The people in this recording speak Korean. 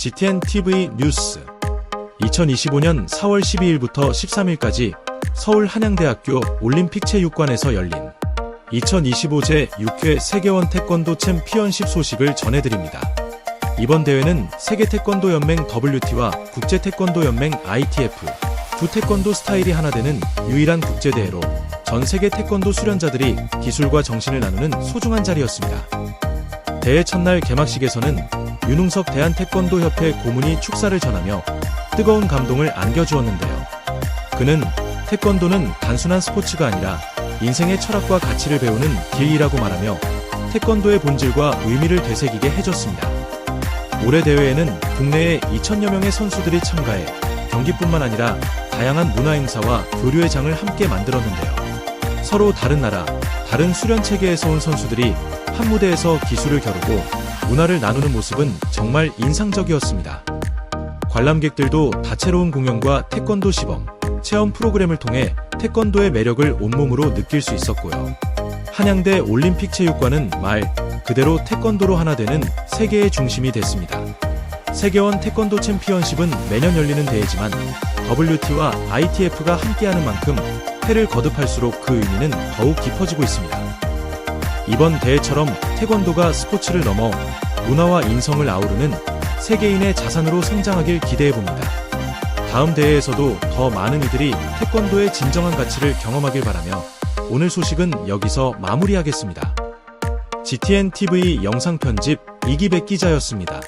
GTN TV 뉴스 2025년 4월 12일부터 13일까지 서울 한양대학교 올림픽 체육관에서 열린 2025 제 6회 세계원 태권도 챔피언십 소식을 전해드립니다. 이번 대회는 세계 태권도 연맹 WT와 국제 태권도 연맹 ITF 두 태권도 스타일이 하나 되는 유일한 국제 대회로 전 세계 태권도 수련자들이 기술과 정신을 나누는 소중한 자리였습니다. 대회 첫날 개막식에서는 윤웅석 대한태권도협회 고문이 축사를 전하며 뜨거운 감동을 안겨주었는데요. 그는 태권도는 단순한 스포츠가 아니라 인생의 철학과 가치를 배우는 길이라고 말하며 태권도의 본질과 의미를 되새기게 해줬습니다. 올해 대회에는 국내에 2천여 명의 선수들이 참가해 경기뿐만 아니라 다양한 문화 행사와 교류의 장을 함께 만들었는데요. 서로 다른 나라, 다른 수련 체계에서 온 선수들이 한 무대에서 기술을 겨루고 문화를 나누는 모습은 정말 인상적이었습니다. 관람객들도 다채로운 공연과 태권도 시범, 체험 프로그램을 통해 태권도의 매력을 온몸으로 느낄 수 있었고요. 한양대 올림픽 체육관은 말 그대로 태권도로 하나 되는 세계의 중심이 됐습니다. 세계원 태권도 챔피언십은 매년 열리는 대회지만 WT와 ITF가 함께하는 만큼 해를 거듭할수록 그 의미는 더욱 깊어지고 있습니다. 이번 대회처럼 태권도가 스포츠를 넘어 문화와 인성을 아우르는 세계인의 자산으로 성장하길 기대해봅니다. 다음 대회에서도 더 많은 이들이 태권도의 진정한 가치를 경험하길 바라며 오늘 소식은 여기서 마무리하겠습니다. GTN TV 영상 편집 이기백 기자였습니다.